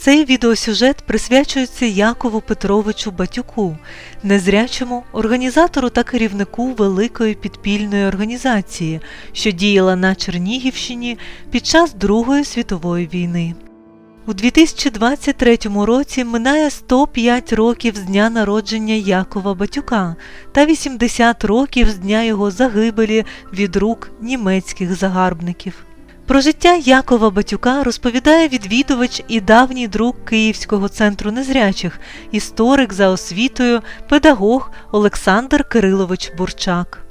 Цей відеосюжет присвячується Якову Петровичу Батюку, незрячому організатору та керівнику великої підпільної організації, що діяла на Чернігівщині під час Другої світової війни. У 2023 році минає 105 років з дня народження Якова Батюка та 80 років з дня його загибелі від рук німецьких загарбників. Про життя Якова Батюка розповідає відвідувач і давній друг Київського центру незрячих, історик за освітою, педагог Олександр Кирилович Бурчак.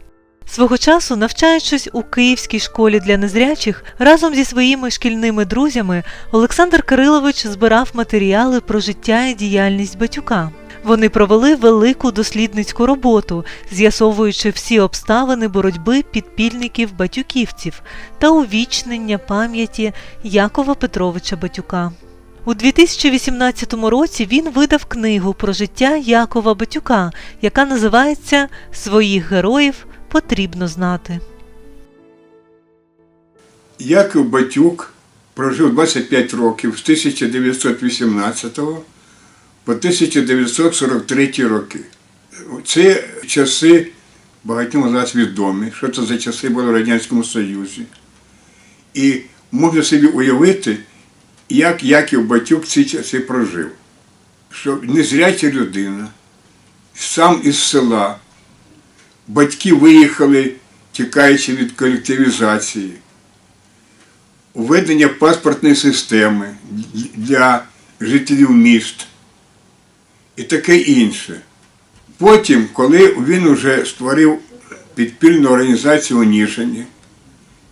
Свого часу, навчаючись у Київській школі для незрячих, разом зі своїми шкільними друзями Олександр Кирилович збирав матеріали про життя і діяльність батюка. Вони провели велику дослідницьку роботу, з'ясовуючи всі обставини боротьби підпільників-батюківців та увічнення пам'яті Якова Петровича Батюка. У 2018 році він видав книгу про життя Якова Батюка, яка називається Своїх героїв потрібно знати. Яків Батюк прожив 25 років з 1918 по 1943 роки. Це часи багатьом з нас відомі, що це за часи були в Радянському Союзі. І можна собі уявити, як Яків Батюк ці часи прожив. Що незряча людина, сам із села, батьки виїхали, тікаючи від колективізації введення паспортної системи для жителів міст і таке інше. Потім, коли він вже створив підпільну організацію у Ніжині,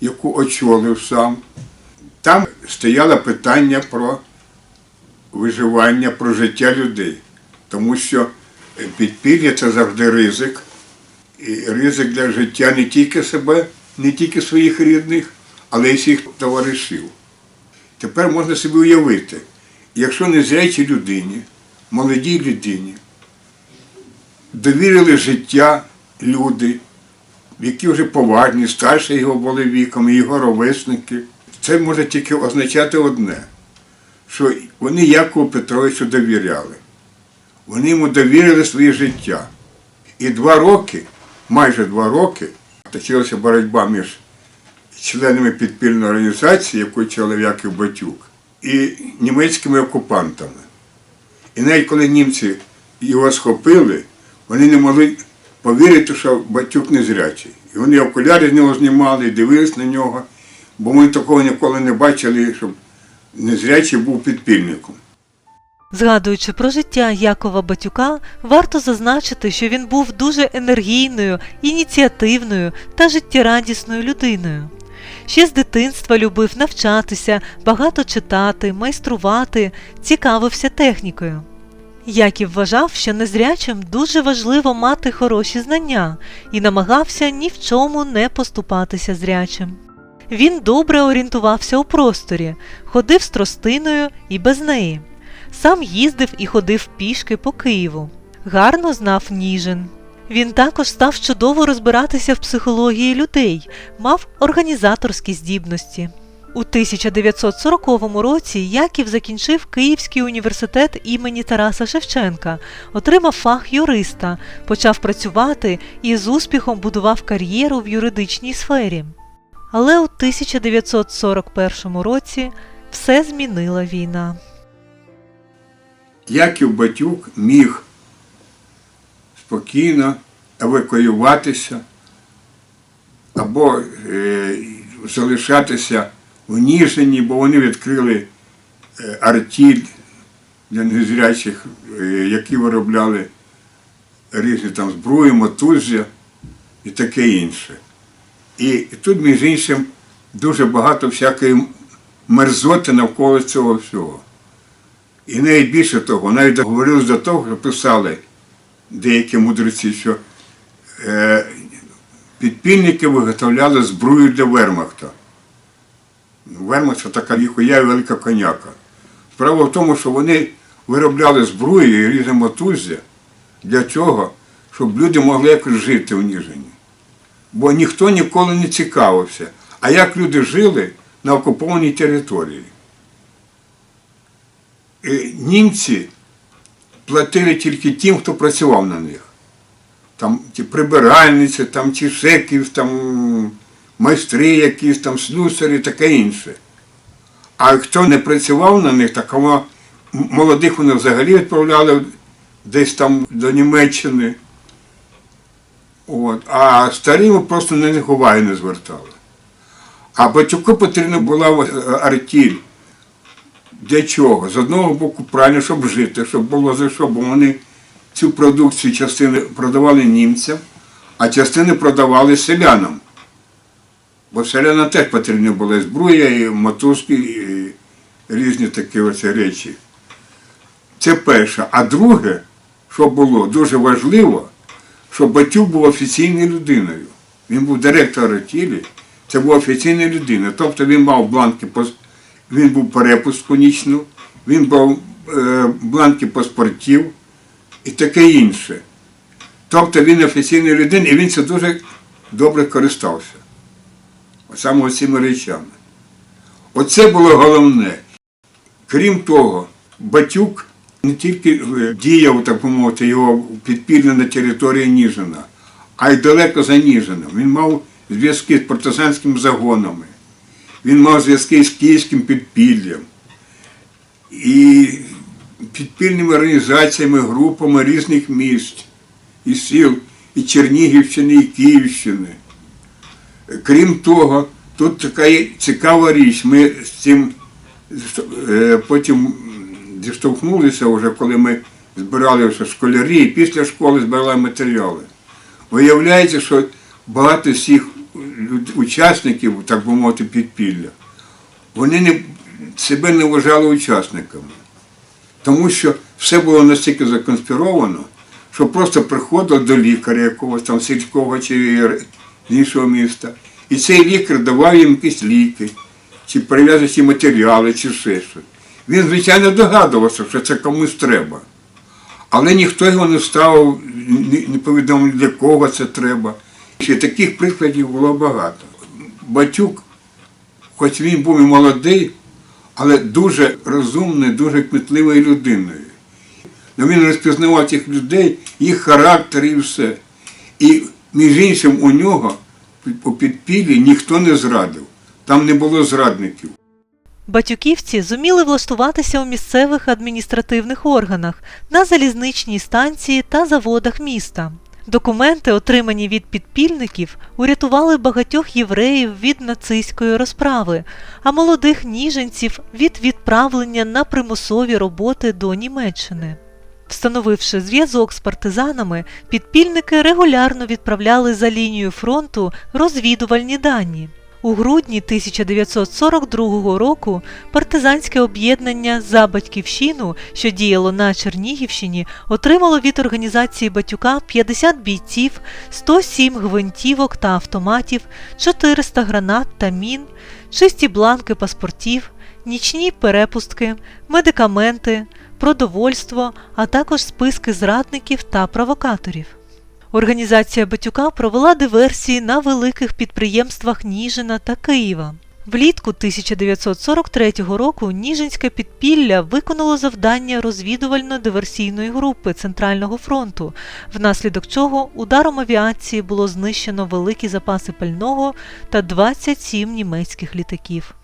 яку очолив сам, там стояло питання про виживання, про життя людей. Тому що підпілля це завжди ризик. Ризик для життя не тільки себе, не тільки своїх рідних, але й всіх товаришів. Тепер можна собі уявити, якщо незрячій людині, молодій людині, довірили життя люди, які вже поважні, старші його були віком, його ровесники, це може тільки означати одне, що вони Якову Петровичу довіряли. Вони йому довірили своє життя. І два роки, майже два роки, точилася боротьба між членами підпільної організації, яку очолив Яків Батюк, і німецькими окупантами. І навіть коли німці його схопили, вони не могли повірити, що Батюк незрячий. І вони окуляри з нього знімали, дивились на нього, бо ми такого ніколи не бачили, щоб незрячий був підпільником. Згадуючи про життя Якова Батюка, варто зазначити, що він був дуже енергійною, ініціативною та життєрадісною людиною. Ще з дитинства любив навчатися, багато читати, майструвати, цікавився технікою. Яків вважав, що незрячим дуже важливо мати хороші знання і намагався ні в чому не поступатися зрячим. Він добре орієнтувався у просторі, ходив з тростиною і без неї. Сам їздив і ходив пішки по Києву. Гарно знав Ніжин. Він також став чудово розбиратися в психології людей, мав організаторські здібності. У 1940 році Яків закінчив Київський університет імені Тараса Шевченка, отримав фах юриста, почав працювати і з успіхом будував кар'єру в юридичній сфері. Але у 1941 році все змінила війна. Яків Батюк міг спокійно евакуюватися або е, залишатися в Ніжині, бо вони відкрили е, артіль для незрячих, е, які виробляли різні там зброї, мотуззя і таке інше. І, і тут, між іншим, дуже багато всякої мерзоти навколо цього всього. І навіть більше того, навіть говорилось до того, що писали деякі мудреці, що е, підпільники виготовляли зброю для вермахта. Вермахт це така ніхуя велика коняка. Справа в тому, що вони виробляли зброю і різне мотуззя для чого? Щоб люди могли якось жити в Ніжині. Бо ніхто ніколи не цікавився, а як люди жили на окупованій території. Е, німці платили тільки тим, хто працював на них. Там ті прибиральниці, там ще там майстри якісь, там слюсарі, таке інше. А хто не працював на них, так молодих вони взагалі відправляли десь там до Німеччини. От. А старі просто на них уваги не звертали. А батюку потрібна була е, артіль. Для чого? З одного боку, правильно, щоб жити, щоб було за що, бо вони цю продукцію частини продавали німцям, а частини продавали селянам. Бо селянам теж потрібні були зброя, і мотузки, і різні такі оці речі. Це перше. А друге, що було дуже важливо, що Батюк був офіційною людиною. Він був директор артілі, це був офіційна людина. Тобто він мав бланки, він був перепуску нічну, він був е, бланки паспортів і таке інше. Тобто він офіційна людина, і він це дуже добре користався. Саме цими речами. Оце було головне. Крім того, Батюк не тільки е, діяв, так би мовити, його підпільно на території Ніжина, а й далеко за Ніжином. Він мав зв'язки з партизанськими загонами, він мав зв'язки з київським підпіллям і підпільними організаціями, групами різних міст і сіл, і Чернігівщини, і Київщини. Крім того, тут така цікава річ. Ми з цим е, потім діштовхнулися вже, коли ми збирали вже школярі, і після школи збирали матеріали. Виявляється, що багато всіх учасників, так би мовити, підпілля, вони не, себе не вважали учасниками. Тому що все було настільки законспіровано, що просто приходив до лікаря якогось там сільського чи іншого міста. І цей лікар давав їм якісь ліки, чи прив'язані матеріали, чи ще щось. Він, звичайно, догадувався, що це комусь треба. Але ніхто його не ставив, не повідомив, для кого це треба. І таких прикладів було багато. Батюк, хоч він був і молодий, але дуже розумною, дуже кмітливою людиною. Ну, він розпізнавав цих людей, їх характер і все. І між іншим у нього у підпіллі ніхто не зрадив. Там не було зрадників. Батюківці зуміли влаштуватися у місцевих адміністративних органах, на залізничній станції та заводах міста. Документи, отримані від підпільників, урятували багатьох євреїв від нацистської розправи, а молодих ніженців від відправлення на примусові роботи до Німеччини. Встановивши зв'язок з партизанами, підпільники регулярно відправляли за лінію фронту розвідувальні дані. У грудні 1942 року партизанське об'єднання за батьківщину, що діяло на Чернігівщині, отримало від організації Батюка 50 бійців, 107 гвинтівок та автоматів, 400 гранат та мін, чисті бланки паспортів, нічні перепустки, медикаменти, продовольство, а також списки зрадників та провокаторів. Організація Батюка провела диверсії на великих підприємствах Ніжина та Києва. Влітку 1943 року Ніжинське підпілля виконало завдання розвідувально-диверсійної групи Центрального фронту, внаслідок чого ударом авіації було знищено великі запаси пального та 27 німецьких літаків.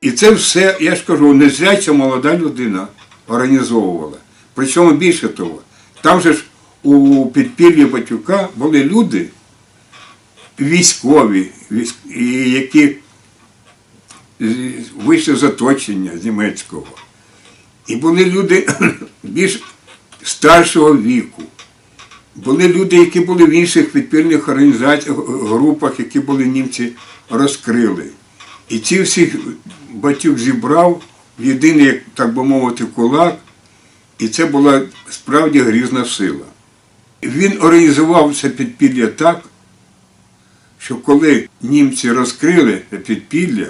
І це все, я ж кажу, не зря ця молода людина організовувала. Причому більше того, там же ж у підпіллі Батюка були люди військові, військ- які вийшли з оточення з німецького. І були люди більш старшого віку. Були люди, які були в інших підпільних організаціях, групах, які були німці розкрили. І ці всіх батюк зібрав в єдиний, так би мовити, кулак, і це була справді грізна сила. Він організував це підпілля так, що коли німці розкрили підпілля,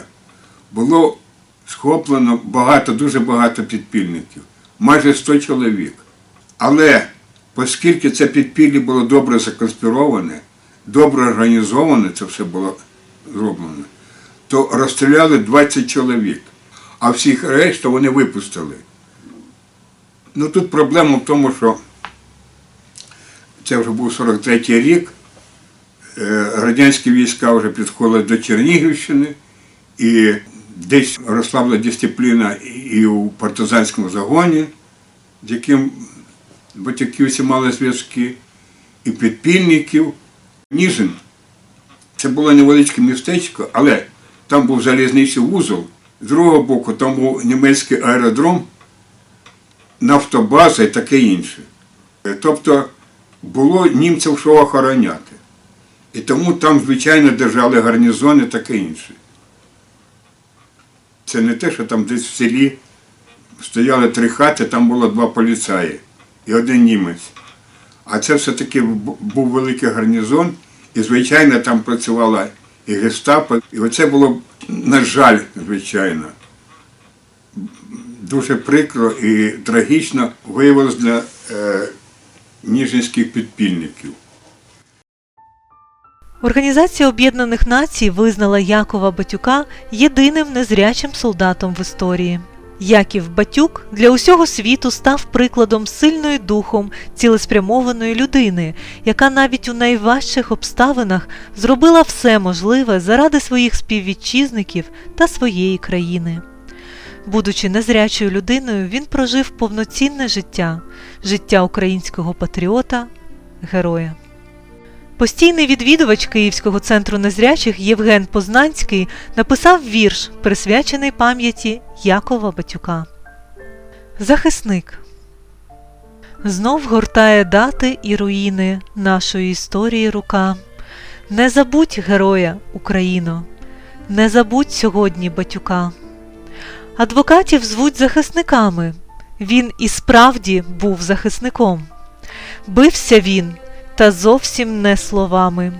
було схоплено багато, дуже багато підпільників, майже 100 чоловік. Але оскільки це підпілля було добре законспіроване, добре організоване, це все було зроблено, то розстріляли 20 чоловік. а всіх решту вони випустили. Ну тут проблема в тому, що це вже був 43-й рік, е, радянські війська вже підходили до Чернігівщини, і десь розслабла дисципліна і у партизанському загоні, з яким батьківці мали зв'язки, і підпільників. Ніжин це було невеличке містечко, але там був залізничний вузол. З другого боку, там був німецький аеродром, нафтобаза і таке інше. Е, Тобто було німців що охороняти. І тому там, звичайно, держали гарнізони таке інше. Це не те, що там десь в селі стояли три хати, там було два поліцаї і один німець. А це все-таки був великий гарнізон, і, звичайно, там працювала і гестапо. І оце було, на жаль, звичайно, дуже прикро і трагічно виявилось для е, ніжинських підпільників. Організація Об'єднаних Націй визнала Якова Батюка єдиним незрячим солдатом в історії. Яків Батюк для усього світу став прикладом сильної духом цілеспрямованої людини, яка навіть у найважчих обставинах зробила все можливе заради своїх співвітчизників та своєї країни. Будучи незрячою людиною, він прожив повноцінне життя, життя українського патріота, героя. Постійний відвідувач Київського центру незрячих Євген Познанський написав вірш, присвячений пам'яті Якова Батюка. Захисник знов гортає дати і руїни нашої історії рука. Не забудь героя, Україно, не забудь сьогодні батюка. Адвокатів звуть захисниками. Він і справді був захисником. Бився він, та зовсім не словами,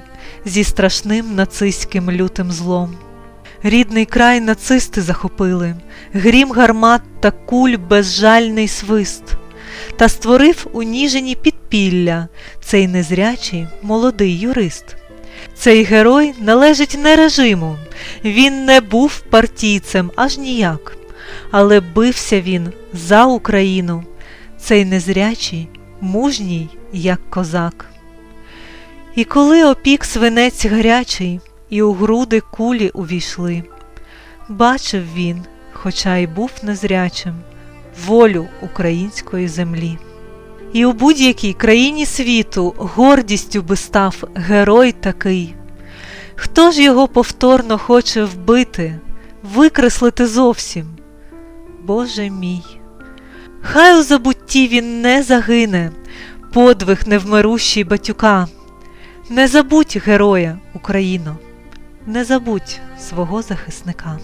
зі страшним нацистським лютим злом. Рідний край нацисти захопили, грім гармат та куль безжальний свист, та створив у Ніжині підпілля цей незрячий молодий юрист. Цей герой належить не режиму, він не був партійцем аж ніяк, але бився він за Україну, цей незрячий, мужній, як козак. І коли опік свинець гарячий, і у груди кулі увійшли, бачив він, хоча й був незрячим, волю української землі. І у будь-якій країні світу гордістю би став герой такий. Хто ж його повторно хоче вбити, викреслити зовсім? Боже мій! Хай у забутті він не загине, подвиг невмирущий батюка. Не забудь героя, Україно, не забудь свого захисника.